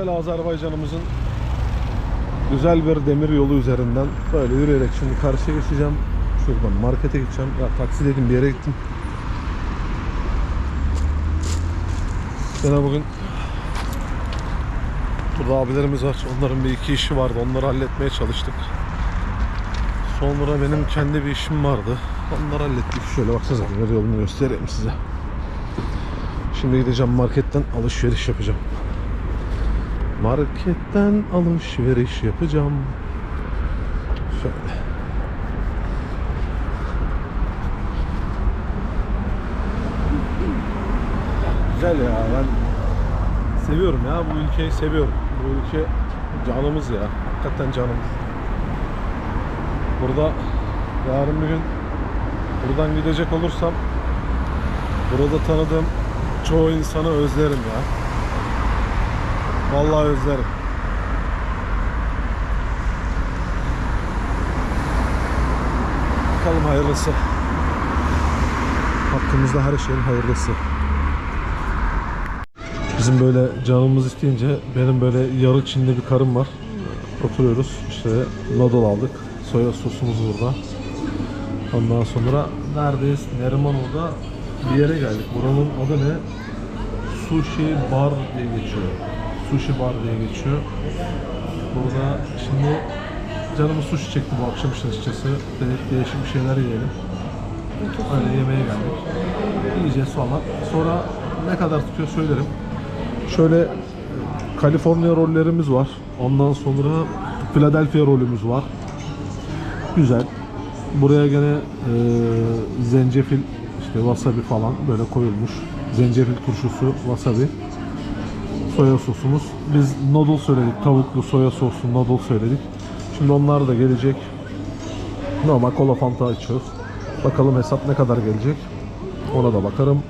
güzel Azerbaycan'ımızın güzel bir demir yolu üzerinden böyle yürüyerek şimdi karşıya geçeceğim. Şuradan markete gideceğim. Ya taksi dedim bir yere gittim. Yine bugün burada abilerimiz var. Onların bir iki işi vardı. Onları halletmeye çalıştık. Sonra benim kendi bir işim vardı. Onları hallettik. Şöyle baksanıza demir yolunu göstereyim size. Şimdi gideceğim marketten alışveriş yapacağım. Marketten alışveriş yapacağım. Şöyle. Güzel ya ben seviyorum ya bu ülkeyi seviyorum. Bu ülke canımız ya. Hakikaten canımız. Burada yarın bir gün buradan gidecek olursam burada tanıdığım çoğu insanı özlerim ya. Vallahi özlerim. Bakalım hayırlısı. Hakkımızda her şeyin hayırlısı. Bizim böyle canımız isteyince benim böyle yarı Çinli bir karım var. Oturuyoruz işte noodle aldık. Soya sosumuz burada. Ondan sonra neredeyiz? Nerimano'da bir yere geldik. Buranın adı ne? Sushi Bar diye geçiyor. Sushi Bar diye geçiyor. Burada şimdi canımız sushi çekti bu akşam işte açıkçası. Dedik değişik bir şeyler yiyelim. Öyle yemeğe geldik. Yiyeceğiz sonra. Sonra ne kadar tutuyor söylerim. Şöyle Kaliforniya rollerimiz var. Ondan sonra Philadelphia rolümüz var. Güzel. Buraya gene e, zencefil, işte wasabi falan böyle koyulmuş. Zencefil turşusu, wasabi. Soya sosumuz. Biz noodle söyledik. Tavuklu soya soslu noodle söyledik. Şimdi onlar da gelecek. Normal kola fanta açıyoruz. Bakalım hesap ne kadar gelecek. Ona da bakarım.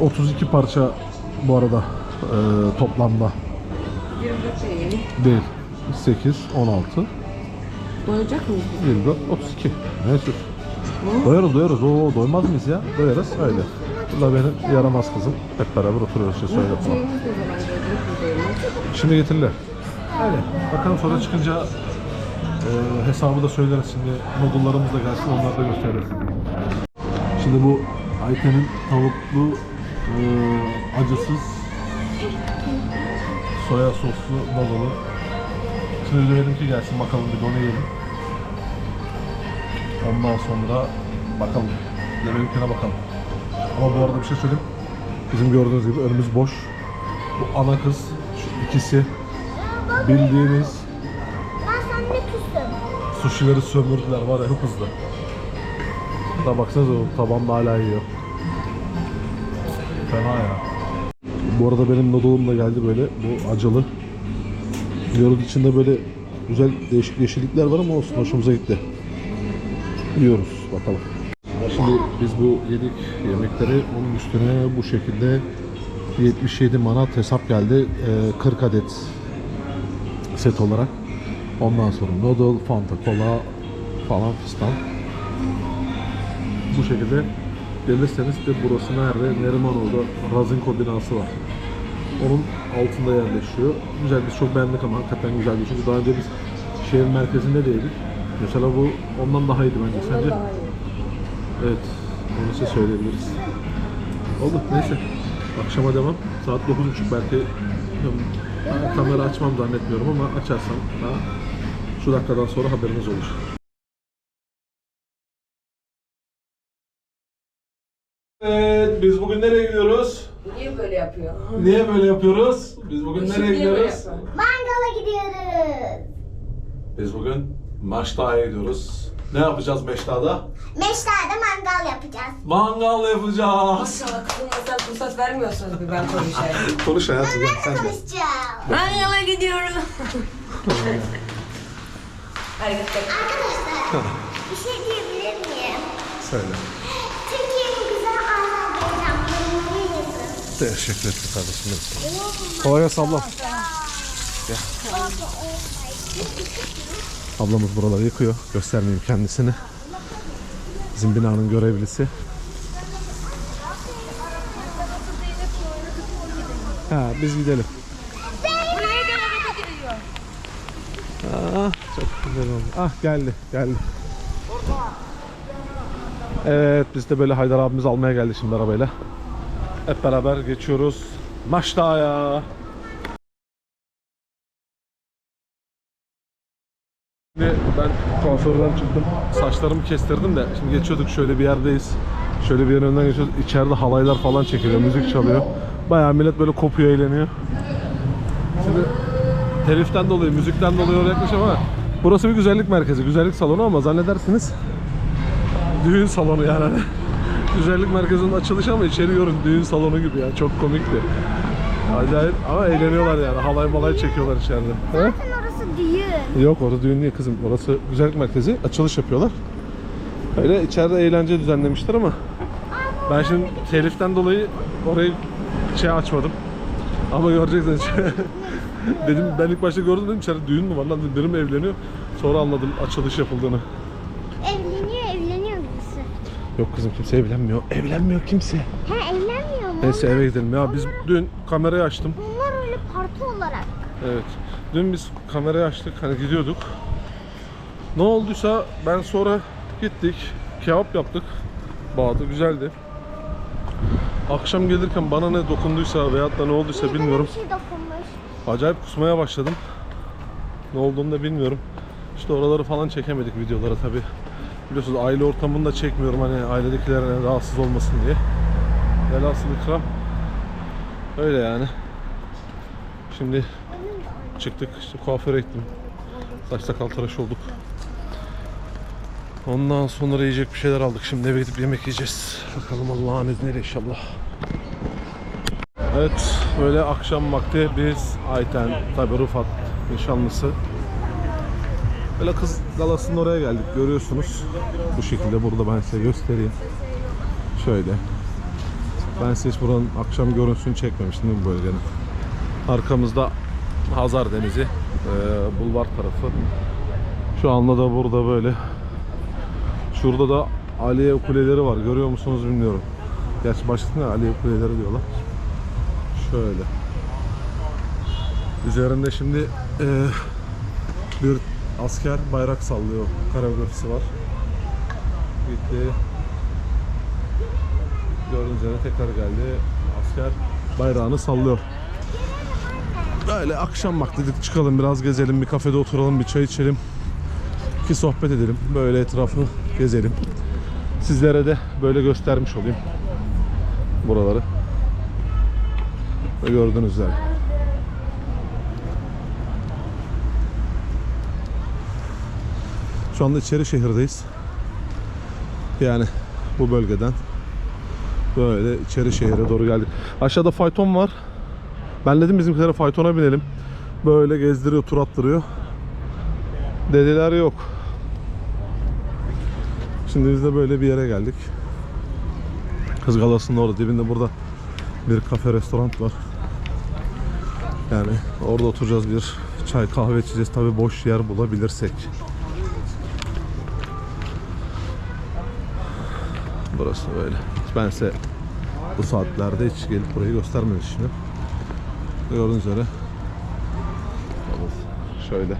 Ee, 32 parça bu arada e, toplamda 24 değil. değil. 8, 16, Doyacak mıyız? 24, 32. Neyse. Doyarız doyarız. Oo doymaz mıyız ya? Doyarız öyle. Bu da benim yaramaz kızım. Hep beraber oturuyoruz işte söyle. Şimdi getirirler. Öyle. Bakalım sonra çıkınca e, hesabı da söyleriz şimdi. Noodle'larımız da gelsin onları da gösteririz. Şimdi bu Ayten'in tavuklu e, acısız soya soslu noodle'ı. Şimdi de benimki gelsin bakalım bir de yiyelim. Ondan sonra bakalım. Yemeğinkine bakalım. Ama bu arada bir şey söyleyeyim. Bizim gördüğünüz gibi önümüz boş. Bu ana kız, şu ikisi bildiğiniz Ben seninle küstüm. sushileri sömürdüler var ya çok hızlı. Da baksanıza o tabanda hala yiyor. Fena ya. Bu arada benim noodle'um da geldi böyle bu acılı. Yoğurt içinde böyle güzel değişik yeşillikler var ama olsun hoşumuza gitti. Yiyoruz bakalım. Şimdi biz bu yedik yemekleri onun üstüne bu şekilde 77 manat hesap geldi. Ee, 40 adet set olarak. Ondan sonra noodle, fanta, kola falan fistan. Bu şekilde gelirseniz de burası nerede? Nerimanoğlu'da Razinko binası var. Onun altında yerleşiyor. Güzel biz çok beğendik ama hakikaten güzeldi. Çünkü daha önce biz şehir merkezinde değildik. Mesela bu ondan daha iyiydi bence. Sence? Daha iyi. Evet. Onu size söyleyebiliriz. Oldu. Neyse. Akşama devam. Saat 9.30 belki ben kamera açmam zannetmiyorum ama açarsam daha şu dakikadan sonra haberiniz olur. Evet, biz bugün nereye gidiyoruz? Niye böyle yapıyor? Niye böyle yapıyoruz? Biz bugün nereye gidiyoruz? Mangala gidiyoruz. Biz bugün Maçta'ya gidiyoruz. Ne yapacağız Meşta'da? Meşler'de mangal yapacağız. Mangal yapacağız. Maşallah kızımla sen fırsat vermiyorsunuz bir ben konuşayım. Konuş hayatım gel sen de. Konuşacağım. ben yola gidiyorum. Hadi gittik. Arkadaşlar bir şey diyebilir miyim? Söyle. Türkiye'nin güzel Azerbaycanlarını yazın. Teşekkür ederim kardeşim. Kolay gelsin ablam. Gel. Ablamız buraları yıkıyor. Göstermeyeyim kendisini. Bizim binanın görevlisi. Ha biz gidelim. Ah çok güzel oldu. Ah geldi geldi. Evet biz de böyle Haydar abimizi almaya geldi şimdi arabayla. Hep beraber geçiyoruz. Maçta'ya. Kuaförden çıktım. Saçlarımı kestirdim de şimdi geçiyorduk şöyle bir yerdeyiz. Şöyle bir yerin önünden geçiyoruz. İçeride halaylar falan çekiliyor, müzik çalıyor. Bayağı millet böyle kopuyor, eğleniyor. Şimdi teliften dolayı, müzikten dolayı oraya yaklaşım ama burası bir güzellik merkezi, güzellik salonu ama zannedersiniz düğün salonu yani. Güzellik merkezinin açılışı ama içeri görün düğün salonu gibi ya. Çok komikti. Acayip ama eğleniyorlar yani. Halay malay çekiyorlar içeride. He? Yok orada düğün değil kızım. Orası güzellik merkezi. Açılış yapıyorlar. Öyle içeride eğlence düzenlemişler ama ben şimdi teliften dolayı orayı şey açmadım. Ama göreceksiniz. dedim ben ilk başta gördüm dedim içeride düğün mü var lan dedim biri mi evleniyor. Sonra anladım açılış yapıldığını. Evleniyor, evleniyor birisi. Yok kızım kimse evlenmiyor. Evlenmiyor kimse. Ha evlenmiyor mu? Neyse eve gidelim ya. Biz dün kamerayı açtım. Bunlar öyle parti olarak. Evet. Dün biz kamerayı açtık. Hani gidiyorduk. Ne olduysa ben sonra gittik. Kebap yaptık. Bağda güzeldi. Akşam gelirken bana ne dokunduysa veyahut da ne olduysa de bilmiyorum. Bir şey dokunmuş. Acayip kusmaya başladım. Ne olduğunu da bilmiyorum. İşte oraları falan çekemedik videolara tabi. Biliyorsunuz aile ortamında çekmiyorum hani ailedekiler rahatsız olmasın diye. Velhasıl ikram. Öyle yani. Şimdi çıktık işte kuaföre gittim. Saç sakal tıraş olduk. Ondan sonra yiyecek bir şeyler aldık. Şimdi eve gidip yemek yiyeceğiz. Bakalım Allah'ın izniyle inşallah. Evet, böyle akşam vakti biz Ayten, tabi Rıfat nişanlısı. Böyle kız galasının oraya geldik. Görüyorsunuz. Bu şekilde burada ben size göstereyim. Şöyle. Ben size hiç buranın akşam görüntüsünü çekmemiştim bu bölgenin? Arkamızda Hazar Denizi, eee, bulvar tarafı. Şu anda da burada böyle. Şurada da Aliye kuleleri var. Görüyor musunuz bilmiyorum. Gerçi başlıkta Aliye kuleleri diyorlar. Şöyle. Üzerinde şimdi eee, bir asker bayrak sallıyor. Koreografisi var. Gitti. Gördüğünüz üzere tekrar geldi. Asker bayrağını sallıyor. Böyle akşam vakti dedik çıkalım biraz gezelim bir kafede oturalım bir çay içelim. Bir sohbet edelim. Böyle etrafı gezelim. Sizlere de böyle göstermiş olayım. Buraları. Ve gördüğünüz üzere. Şu anda içeri şehirdeyiz. Yani bu bölgeden böyle içeri şehire doğru geldik. Aşağıda fayton var. Ben dedim bizimkilere faytona binelim. Böyle gezdiriyor, tur attırıyor. Dediler yok. Şimdi biz de böyle bir yere geldik. Kız Galası'nın orada dibinde burada bir kafe restoran var. Yani orada oturacağız bir çay kahve içeceğiz tabi boş yer bulabilirsek. Burası böyle. Ben size bu saatlerde hiç gelip burayı göstermeyi düşünüyorum. Gördüğünüz üzere. Şöyle.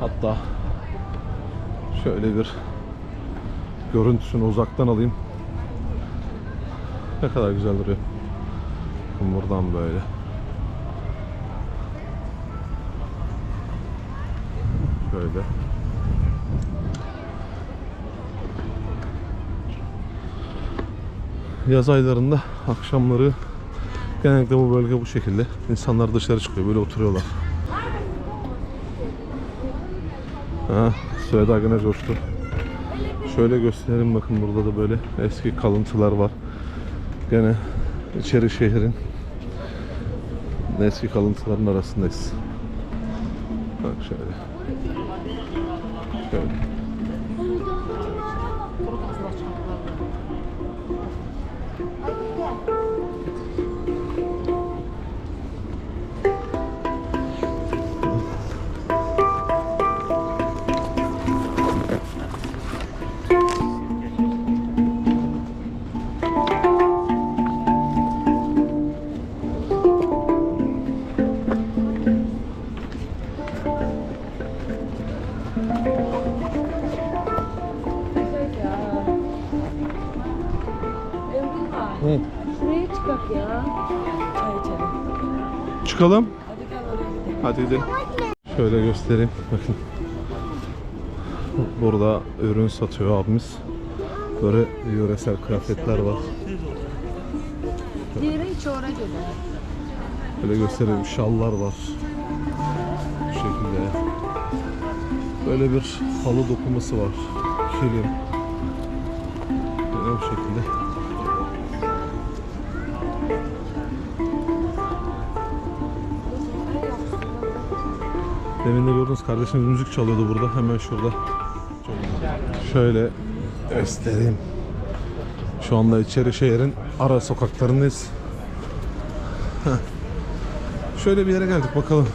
Hatta şöyle bir görüntüsünü uzaktan alayım. Ne kadar güzel duruyor. Buradan böyle. Şöyle. Yaz aylarında akşamları genellikle bu bölge bu şekilde. İnsanlar dışarı çıkıyor böyle oturuyorlar. Ha, Süheda gene coştu. Şöyle gösterelim bakın burada da böyle eski kalıntılar var. Gene içeri şehrin eski kalıntıların arasındayız. Bak şöyle. Şöyle. Çıkalım. Hadi gidelim. Şöyle göstereyim. Bakın. Burada ürün satıyor abimiz. Böyle yöresel kıyafetler var. Böyle göstereyim. Şallar var. Bu şekilde. Böyle bir halı dokuması var. Kilim. Demin de gördünüz kardeşimiz müzik çalıyordu burada. Hemen şurada. Şöyle göstereyim. Şu anda içeri şehrin ara sokaklarındayız. Şöyle bir yere geldik bakalım.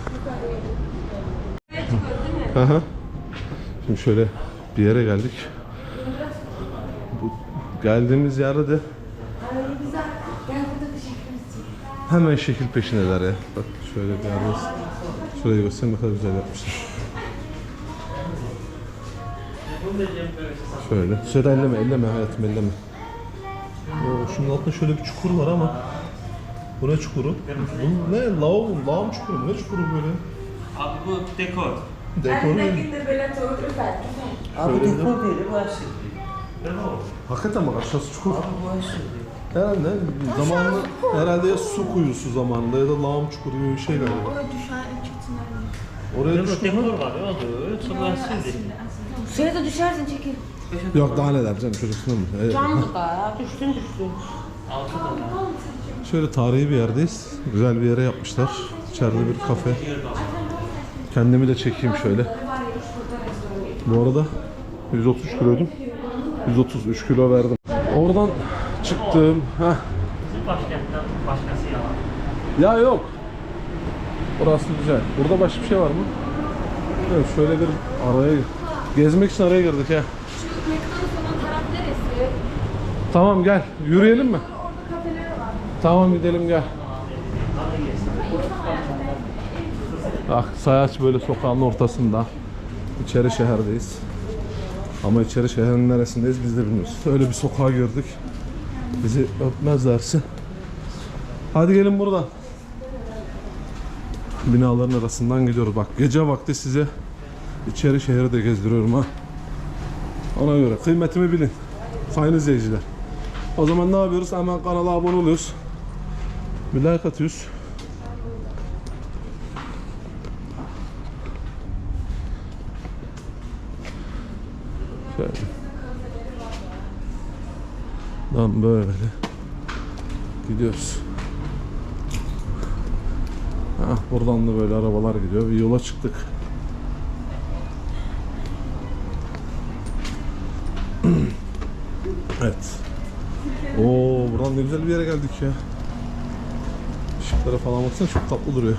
Aha. Şimdi şöyle bir yere geldik. Bu geldiğimiz yerde de hemen şekil peşindeler ya. Bak şöyle bir yerdeyiz. Şurayı göstereyim ne kadar güzel yapmışlar. Şöyle. Şöyle elleme, elleme hayatım elleme. Oo, şunun altında şöyle bir çukur var ama bu ne çukuru? Bu ne? Lağım, lağım çukuru mu? Ne çukuru böyle? Abi bu dekor. Dekor mu? Abi Şöyle dekor değil, bu aşırı. Hakikaten bak aşağısı çukur. Abi bu aşırı. Herhalde zamanında herhalde ya su kuyusu zamanında ya da lağım çukuru gibi bir şey galiba. Oraya Burada düştü dekor mü? var, o da aşırı. Suya da düşersin çekil. Yok daha neler canım çocuksun mu? Evet. Canlı da ya. Düştün düştün. Altı da var. Şöyle tarihi bir yerdeyiz. Güzel bir yere yapmışlar. İçeride bir kafe. Kendimi de çekeyim şöyle. Bu arada 133 kiloydum. 133 kilo verdim. Oradan çıktım. Heh. Başkentten başkası yalan. Ya yok. Burası güzel. Burada başka bir şey var mı? Evet, şöyle bir araya gezmek için araya girdik ya. Tamam gel. Yürüyelim mi? Tamam gidelim gel. Bak Sayaç böyle sokağın ortasında. İçeri şehirdeyiz. Ama içeri şehrin neresindeyiz biz de bilmiyoruz. Öyle bir sokağa girdik. Bizi öpmezlerse. Hadi gelin buradan. Binaların arasından gidiyoruz. Bak gece vakti size içeri şehri de gezdiriyorum ha. Ona göre kıymetimi bilin. Sayın izleyiciler. O zaman ne yapıyoruz? Hemen kanala abone oluyoruz. Bir like atıyoruz. Lan böyle gidiyoruz. Ha, buradan da böyle arabalar gidiyor. Bir yola çıktık. evet. Oo, buradan ne güzel bir yere geldik ya. Işıklara falan baksana çok tatlı duruyor.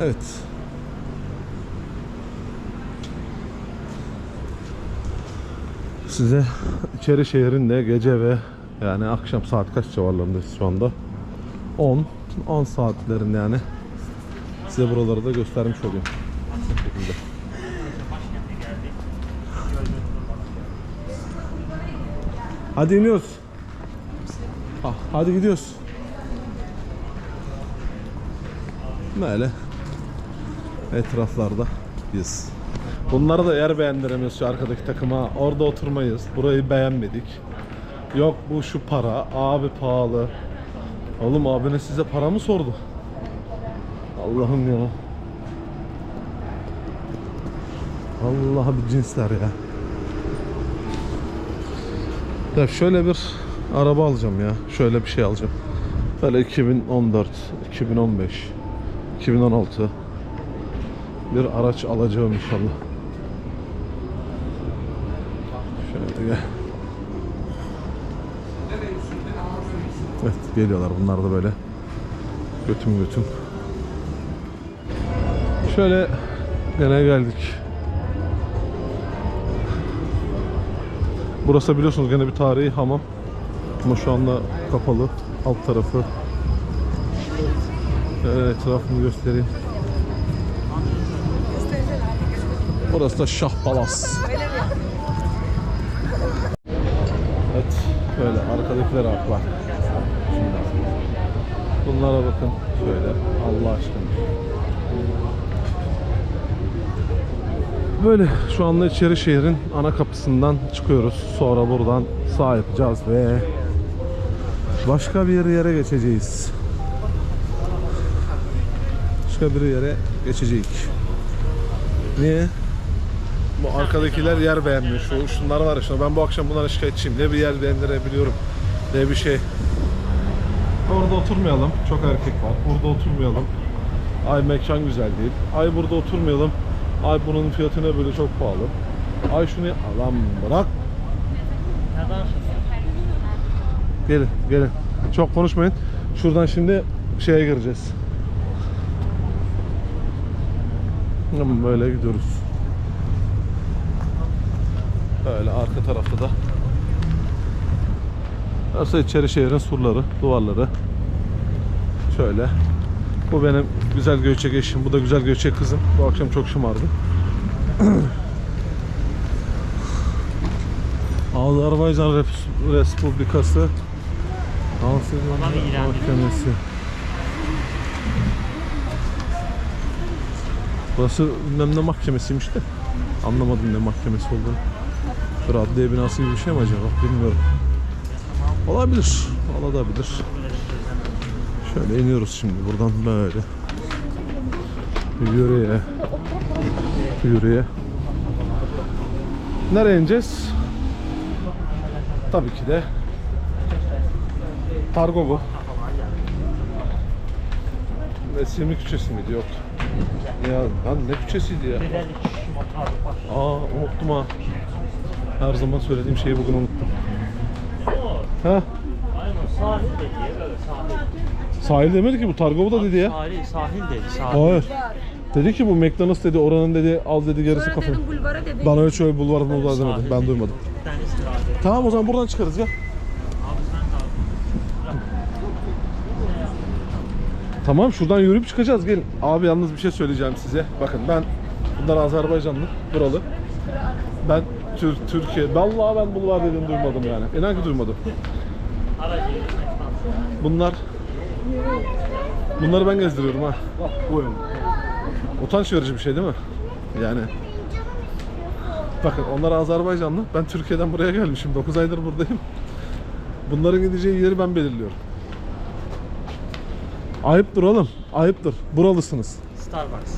Evet. Size içeri şehrinde gece ve yani akşam saat kaç civarlarındayız şu anda? 10 10 saatlerinde yani size buraları da göstermiş olayım. Hadi iniyoruz. Ah, hadi gidiyoruz. Böyle etraflarda biz. Bunları da yer beğendiremiyoruz şu arkadaki takıma. Orada oturmayız. Burayı beğenmedik. Yok bu şu para. Abi pahalı. Oğlum abine size para mı sordu? Allah'ım ya. Allah bir cinsler ya. Ya şöyle bir araba alacağım ya. Şöyle bir şey alacağım. Böyle 2014, 2015, 2016 bir araç alacağım inşallah. Şöyle gel. Evet geliyorlar bunlar da böyle götüm götüm. Şöyle gene geldik. Burası biliyorsunuz gene bir tarihi hamam. Ama şu anda kapalı. Alt tarafı. Şöyle etrafını göstereyim. Burası da Şah Palas. Evet. Şöyle arkadakilere bak bak. Bunlara bakın şöyle Allah aşkına. Böyle şu anda içeri şehrin ana kapısından çıkıyoruz. Sonra buradan sağ yapacağız ve başka bir yere geçeceğiz. Başka bir yere geçeceğiz. Niye? Bu arkadakiler yer beğenmiyor. Şu şunlar var ya şuna. Ben bu akşam bunlara şikayetçiyim. Ne bir yer beğendirebiliyorum ne bir şey. Orada oturmayalım. Çok erkek var. Burada oturmayalım. Ay mekan güzel değil. Ay burada oturmayalım. Ay bunun fiyatı ne böyle çok pahalı. Ay şunu alan bırak. Gelin gelin. Çok konuşmayın. Şuradan şimdi şeye gireceğiz. Hemen Böyle gidiyoruz. Böyle arka tarafta da. Burası içeri şehrin surları, duvarları. Şöyle. Bu benim güzel göçek eşim. Bu da güzel göçek kızım. Bu akşam çok şımardı. Azerbaycan Respublikası Ansiyon. Mahkemesi. Burası bilmem ne mahkemesiymiş de anlamadım ne mahkemesi olduğunu. Bir adliye binası gibi bir şey mi acaba? Bilmiyorum. Olabilir. Olabilir. Şöyle iniyoruz şimdi buradan böyle. Yürüye. Yürüye. Nereye ineceğiz? Tabii ki de Targovu. Vesilmi küçesi miydi? Yok. Ya lan ne küçesiydi ya? Aa unuttum ha. Her zaman söylediğim şeyi bugün unuttum. Ha? Sahil dedi demedi ki bu Targov'da dedi ya. Sahil, sahil dedi sahil. Hayır. Dedi ki bu McDonald's dedi oranın dedi al dedi gerisi kafe. Dedim bulvara dedim. Bana öyle şöyle bulvar bulvar demedi. Ben duymadım. Tamam o zaman buradan çıkarız ya. Tamam şuradan yürüyüp çıkacağız gelin. Abi yalnız bir şey söyleyeceğim size. Bakın ben bunlar Azerbaycanlı, buralı. Ben Tür Türkiye. Vallahi ben bulvar dediğini duymadım yani. İnan ki duymadım. Bunlar Bunları ben gezdiriyorum ha. Bu yön. Utanç verici bir şey değil mi? Yani Bakın onlar Azerbaycanlı. Ben Türkiye'den buraya gelmişim. 9 aydır buradayım. Bunların gideceği yeri ben belirliyorum. Ayıptır oğlum. Ayıptır. Buralısınız. Starbucks.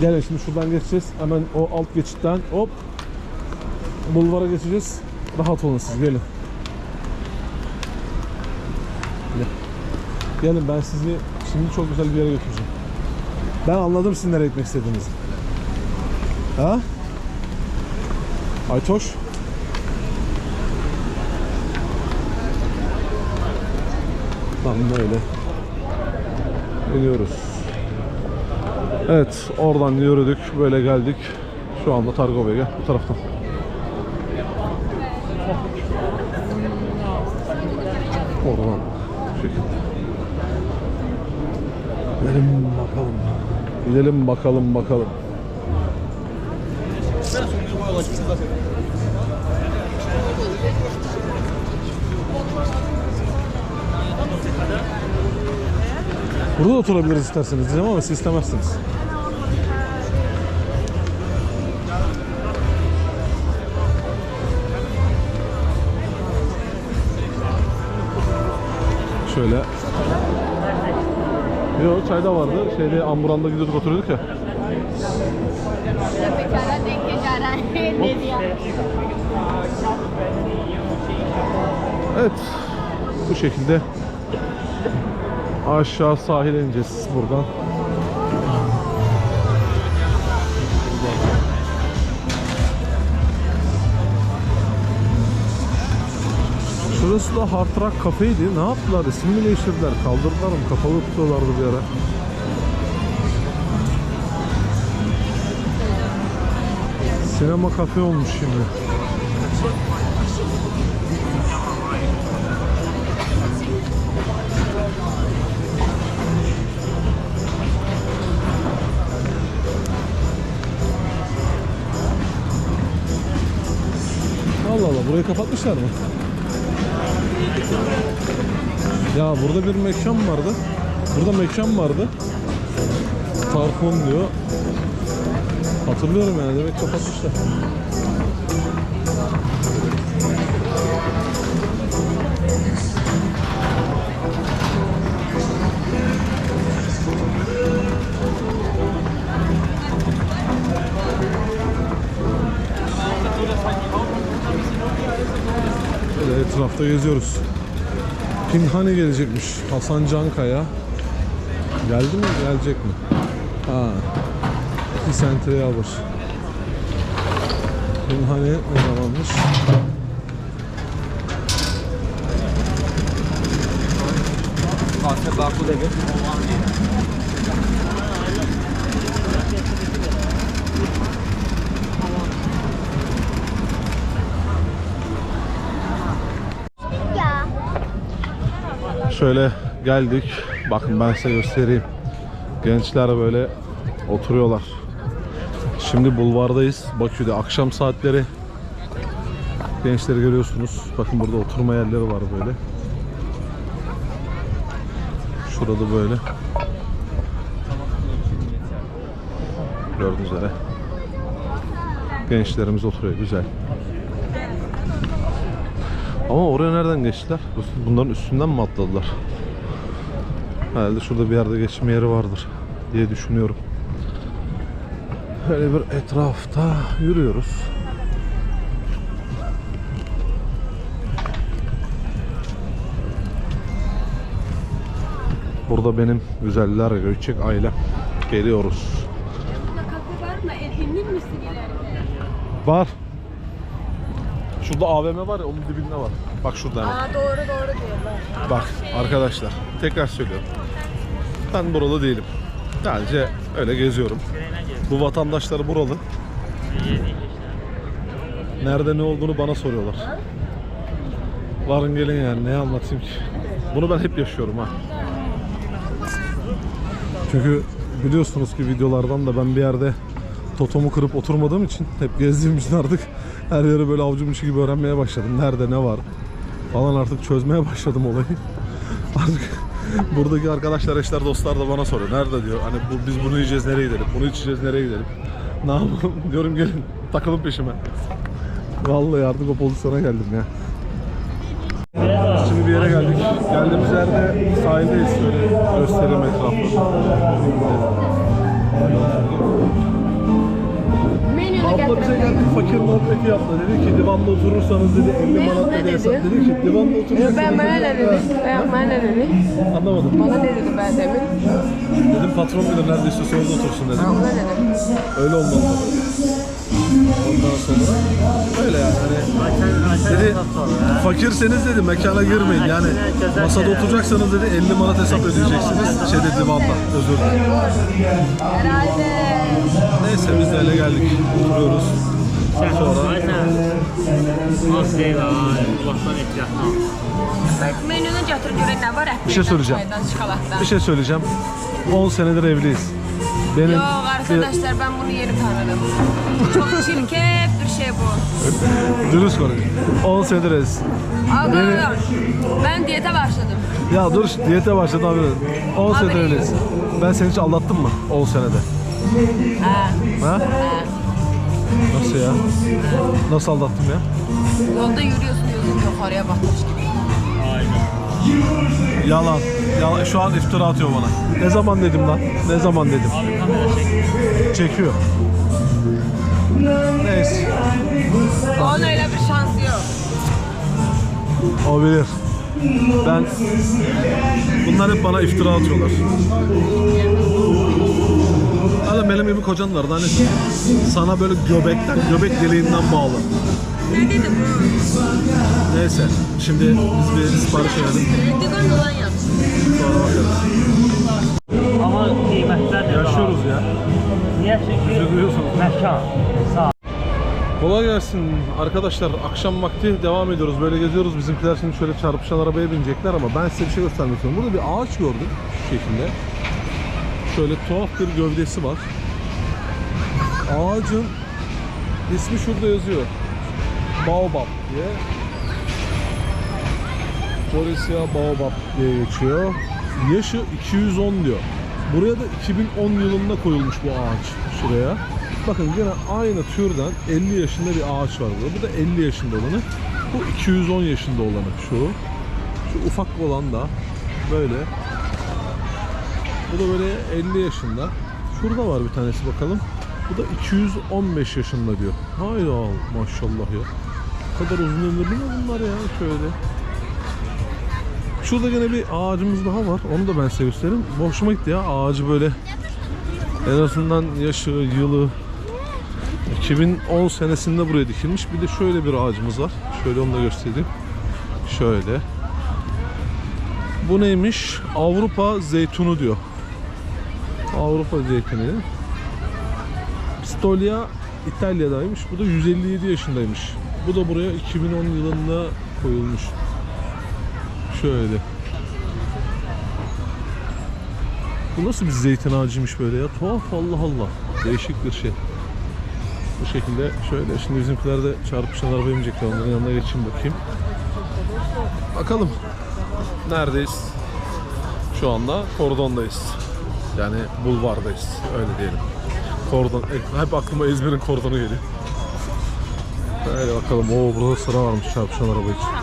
Gelin şimdi şuradan geçeceğiz. Hemen o alt geçitten hop bulvara geçeceğiz. Rahat olun siz gelin. Gelin ben sizi şimdi çok güzel bir yere götüreceğim. Ben anladım sizin nereye gitmek istediğinizi. Ha? Aytoş. Tam böyle. İniyoruz. Evet, oradan yürüdük, böyle geldik. Şu anda Targova'ya bu taraftan. Oradan bu şekilde. Gidelim bakalım. Gidelim bakalım bakalım. Burada da oturabiliriz isterseniz diyeceğim ama siz istemezsiniz. Şöyle. Yok çay da vardı. Şeyde amburanda gidiyorduk oturuyorduk ya. Pekala denk? Evet. Bu şekilde aşağı sahile ineceğiz buradan. Şurası da Hard Rock kafeydi. Ne yaptılar? İsim mi değiştirdiler? Kaldırdılar mı? Kapalı tutuyorlardı bir ara. Sinema kafe olmuş şimdi. Allah Kapatmışlar mı? Burada bir mekan vardı. Burada mekan vardı. Tarpon diyor. Hatırlıyorum yani demek kapatmışlar. Etrafta geziyoruz. Pinhani gelecekmiş. Hasan Cankaya. Geldi mi? Gelecek mi? Ha. Bir sentreye alır. Pinhani ne zamanmış? Ya. Şöyle geldik. Bakın ben size göstereyim. Gençler böyle oturuyorlar. Şimdi bulvardayız. Bakü'de akşam saatleri. Gençleri görüyorsunuz. Bakın burada oturma yerleri var böyle. Şurada böyle. Gördüğünüz üzere. Gençlerimiz oturuyor. Güzel. Ama oraya nereden geçtiler? Bunların üstünden mi atladılar? Herhalde şurada bir yerde geçme yeri vardır diye düşünüyorum. Böyle bir etrafta yürüyoruz. Burada benim güzeller göçek ailem. Geliyoruz. Var mı? Eminir misin ileride? Var. Şurada AVM var ya onun dibinde var. Bak şurada hemen. Aa doğru doğru diyorlar. Bak arkadaşlar tekrar söylüyorum. Ben buralı değilim. Sadece öyle geziyorum. Bu vatandaşları buralı. Nerede ne olduğunu bana soruyorlar. Varın gelin yani ne anlatayım ki. Bunu ben hep yaşıyorum ha. Çünkü biliyorsunuz ki videolardan da ben bir yerde totomu kırıp oturmadığım için hep gezdiğim için artık her yeri böyle avucum içi gibi öğrenmeye başladım. Nerede ne var falan artık çözmeye başladım olayı. Artık buradaki arkadaşlar, eşler, dostlar da bana soruyor. Nerede diyor. Hani bu, biz bunu yiyeceğiz nereye gidelim? Bunu içeceğiz nereye gidelim? Ne yapalım? Diyorum gelin takılın peşime. Vallahi artık o pozisyona geldim ya. Şimdi bir yere geldik. Geldiğimiz yerde sahildeyiz. Şöyle etrafı. Abla bize geldi fakir muhabbeti yaptı. Dedi ki divanda oturursanız dedi 50 manat ne dedi dedi? hesap. Dedi ki divanda oturursanız Ben bana ne dedi? Ben bana ne dedi? Anlamadım. Bana ne dedi ben demin? Dedim patron bilir nerede istiyorsa orada otursun dedim. Ona ne dedim? Öyle olmalı. Ondan sonra öyle yani hani dedi fakirseniz dedi mekana girmeyin yani masada oturacaksanız dedi 50 manat hesap ödeyeceksiniz şeyde divanda özür dilerim. Herhalde. Neyse biz de öyle geldik oturuyoruz. Sonra Az değil ha. Kulaktan ehtiyatlı ol. Menünü götür görün ne var? Bir şey söyleyeceğim. Bir şey söyleyeceğim. 10 senedir evliyiz. Benim Yok arkadaşlar ben bunu yeni tanıdım. Çok çirkef bir şey bu. dürüst konuş. 10 senedir evliyiz. Abi Beni- ben diyete başladım. Ya dur diyete başladı abi. 10 senedir evliyiz. Ben seni hiç aldattım mı? 10 senede. Ha. Ha? Nasıl ya? Nasıl aldattım ya? Yolda yürüyorsun diyorsun yukarıya bakmış gibi. Yalan. Yalan. Şu an iftira atıyor bana. Ne zaman dedim lan? Ne zaman dedim? Çekiyor. Neyse. Onun öyle bir şansı yok. O bilir. Ben... Bunlar hep bana iftira atıyorlar. Hala benim gibi kocan vardı hani sana böyle göbekten, göbek deliğinden bağlı. Ne dedi bu? Neyse, şimdi biz bir sipariş verelim. Ünlü olan yap. Sonra bakarız. Ama kıymetler de Yaşıyoruz ya. Niye? Çünkü Üzülüyorsunuz. mekan. Sağ. Kolay gelsin arkadaşlar. Akşam vakti devam ediyoruz. Böyle geziyoruz. Bizimkiler şimdi şöyle çarpışan arabaya binecekler ama ben size bir şey göstermek istiyorum. Burada bir ağaç gördüm şu şekilde. Şöyle tuhaf bir gövdesi var. Ağacın ismi şurada yazıyor. Baobab diye. Floresia Baobab diye geçiyor. Yaşı 210 diyor. Buraya da 2010 yılında koyulmuş bu ağaç şuraya. Bakın yine aynı türden 50 yaşında bir ağaç var burada. Bu da 50 yaşında olanı. Bu 210 yaşında olanı şu. Şu ufak olan da böyle. Bu da böyle 50 yaşında. Şurada var bir tanesi bakalım. Bu da 215 yaşında diyor. Hayda maşallah ya. Kadar uzun ömürlü mü bunlar ya şöyle. Şurada gene bir ağacımız daha var. Onu da ben size göstereyim. Hoşuma gitti ya ağacı böyle. En azından yaşı, yılı 2010 senesinde buraya dikilmiş. Bir de şöyle bir ağacımız var. Şöyle onu da göstereyim. Şöyle. Bu neymiş? Avrupa zeytunu diyor. Avrupa zeytini. Pistolia İtalya'daymış. Bu da 157 yaşındaymış. Bu da buraya 2010 yılında koyulmuş. Şöyle. Bu nasıl bir zeytin ağacıymış böyle ya? Tuhaf Allah Allah. Değişik bir şey. Bu şekilde şöyle. Şimdi bizimkiler de çarpışan arabaya binecekler. Onların yanına geçeyim bakayım. Bakalım. Neredeyiz? Şu anda kordondayız. Yani bulvardayız. Öyle diyelim. Kordon. e, Hep aklıma İzmir'in kordonu geliyor. Öyle bakalım. Oo burada sıra varmış çarpışan araba için.